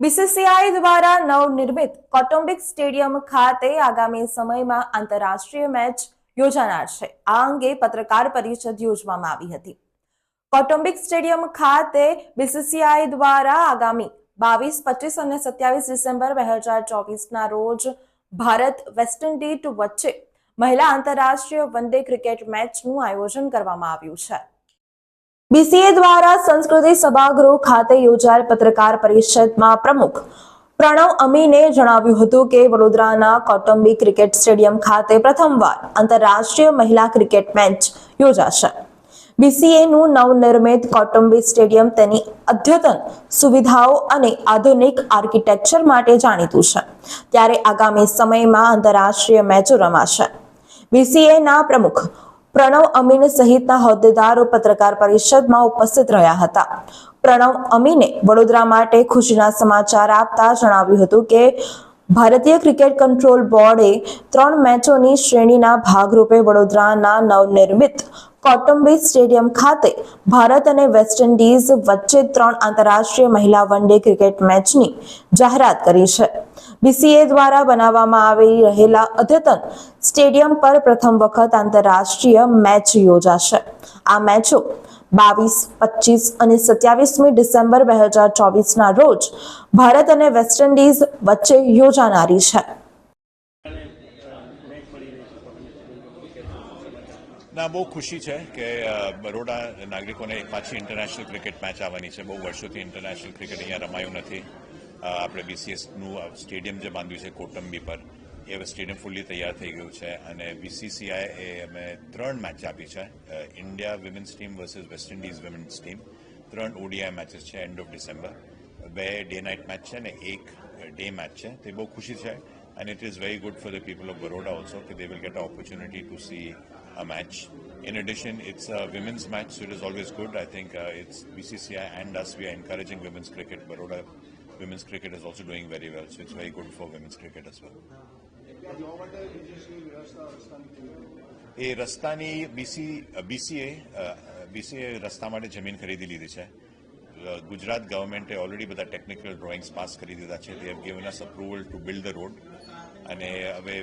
BCCI દ્વારા નવનિર્મિત કૌટુંબિક સ્ટેડિયમ ખાતે આગામી સમયમાં આંતરરાષ્ટ્રીય મેચ યોજાનાર છે. આ અંગે પત્રકાર પરિષદ યોજવામાં આવી હતી. કૌટુંબિક સ્ટેડિયમ ખાતે બીસીસીઆઈ દ્વારા આગામી બાવીસ, પચીસ અને સત્યાવીસ ડિસેમ્બર બે હજાર ચોવીસના રોજ ભારત વેસ્ટ ઇન્ડિઝ વચ્ચે મહિલા આંતરરાષ્ટ્રીય વન ડે ક્રિકેટ મેચનું આયોજન કરવામાં આવ્યું છે. બીસીએ દ્વારા સંસ્કૃતિ સભાગૃહ ખાતે યોજાયેલ પત્રકાર પરિષદમાં પ્રમુખ પ્રણવ અમીને જણાવ્યું હતું કે વડોદરાના કૌટુંબિક ક્રિકેટ સ્ટેડિયમ ખાતે પ્રથમવાર આંતરરાષ્ટ્રીય મહિલા ક્રિકેટ મેચ યોજાશે. બીસીએનું નવનિર્મિત કૌટુંબિક સ્ટેડિયમ તેની અદ્યતન સુવિધાઓ અને આધુનિક આર્કિટેક્ચર માટે જાણીતું છે. ત્યારે આગામી સમયમાં આંતરરાષ્ટ્રીય મેચો રમાશે. બીસીએના પ્રમુખ પ્રણવ અમીન સહિતના હોદ્દેદારો પત્રકાર પરિષદમાં ઉપસ્થિત રહ્યા હતા. પ્રણવ અમીને વડોદરા માટે ખુશીના સમાચાર આપતા જણાવ્યું હતું કે, ભારતીય ક્રિકેટ કંટ્રોલ બોર્ડે ત્રણ મેચોની શ્રેણીના ભાગરૂપે વડોદરાના નવનિર્મિત કૌટુંબિક સ્ટેડિયમ ખાતે ભારત અને વેસ્ટ ઇન્ડિઝ વચ્ચે ત્રણ આંતરરાષ્ટ્રીય મહિલા વન ડે ક્રિકેટ મેચની જાહેરાત કરી છે. બીસીએ દ્વારા બનાવવામાં આવી રહેલા અદ્યતન સ્ટેડિયમ પર પ્રથમ વખત આંતરરાષ્ટ્રીય મેચ યોજાશે. આ મેચો બાવીસ, પચીસ અને સત્યાવીસમી ડિસેમ્બર બે હજાર ચોવીસના રોજ ભારત અને વેસ્ટ ઇન્ડિઝ વચ્ચે યોજાનારી છે. ના, બહુ ખુશી છે કે બરોડા નાગરિકોને પાછી ઇન્ટરનેશનલ ક્રિકેટ મેચ આવવાની છે. બહુ વર્ષોથી ઇન્ટરનેશનલ ક્રિકેટ અહીંયા રમાયું નથી. આપણે બીસીએસનું સ્ટેડિયમ જે બાંધ્યું છે કોટંબી પર, એ હવે સ્ટેડિયમ ફૂલ્લી તૈયાર થઈ ગયું છે. અને બીસીસીઆઈ એ અમે ત્રણ મેચ આપી છે. India women's team versus West Indies women's team ત્રણ ઓડીઆઈ મેચેસ છે એન્ડ ઓફ ડિસેમ્બર બે ડે નાઇટ મેચ છે ને એક ડે મેચ છે. તે બહુ ખુશી છે. and it is very good for the people of Baroda also that they will get an opportunity to see a match. In addition, it's a women's match, so it is always good. I think uh, it's BCCI and us, we are encouraging women's cricket. Baroda women's cricket is also doing very well, so it's very good for women's cricket as well. એ રસ્તાની BC BCA BCA રસ્તા માટે જમીન ખરીદી લીધી છે અ, ગુજરાત ગવર્મેન્ટે already બધા technical drawings pass કરી દીધા છે. They have given us approval to build the road અને હવે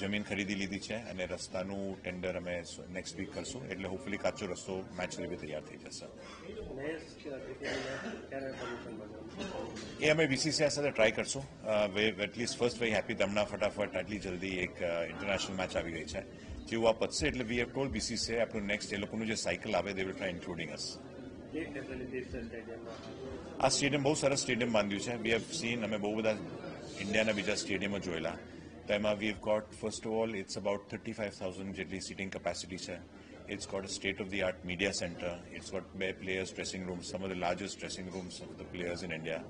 જમીન ખરીદી લીધી છે અને રસ્તાનું ટેન્ડર અમે નેક્સ્ટ વીક કરશું. એટલે હોપફુલી કાચો રસ્તો મેચ લેવી તૈયાર થઈ જશે. એ અમે બીસીસીઆઈ સાથે ટ્રાય કરશું. એટલીસ્ટ ફર્સ્ટ વે હેપી તમને ફટાફટ આટલી જલ્દી એક ઇન્ટરનેશનલ મેચ આવી ગઈ છે. જેવું આ પતશે એટલે વી હેવ ટોલ બીસીસીઆઈ આપણું નેક્સ્ટ એ લોકોનું જે સાયકલ આવે they will try including us આ સ્ટેડિયમ બહુ સરસ સ્ટેડિયમ બાંધ્યું છે વી હેવ સીન અમે બહુ બધા ઇન્ડિયાના બીજા સ્ટેડિયમો જોયેલા તો એમાં we have got first of all it's about thirty five thousand જેટલી સિટિંગ કેપેસિટી છે it's got a state of the art media centre it's ગોટ બે players dressing rooms some of the largest dressing rooms of the players in India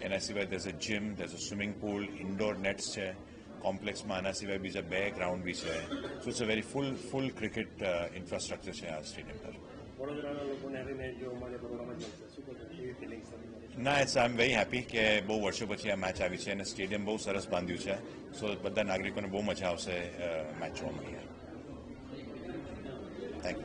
એના સિવાય there's a gym there's a swimming pool indoor nets છે કોમ્પ્લેક્સમાં આના સિવાય બીજા બે ગ્રાઉન્ડ બી છે so it's a very full full cricket infrastructure છે આ સ્ટેડિયમ પર ના it's I am very happy કે બહુ વર્ષો પછી આ મેચ આવી છે અને સ્ટેડિયમ બહુ સરસ બાંધ્યું છે. સો બધા નાગરિકોને બહુ મજા આવશે મેચ જોવા મળી થેન્ક યુ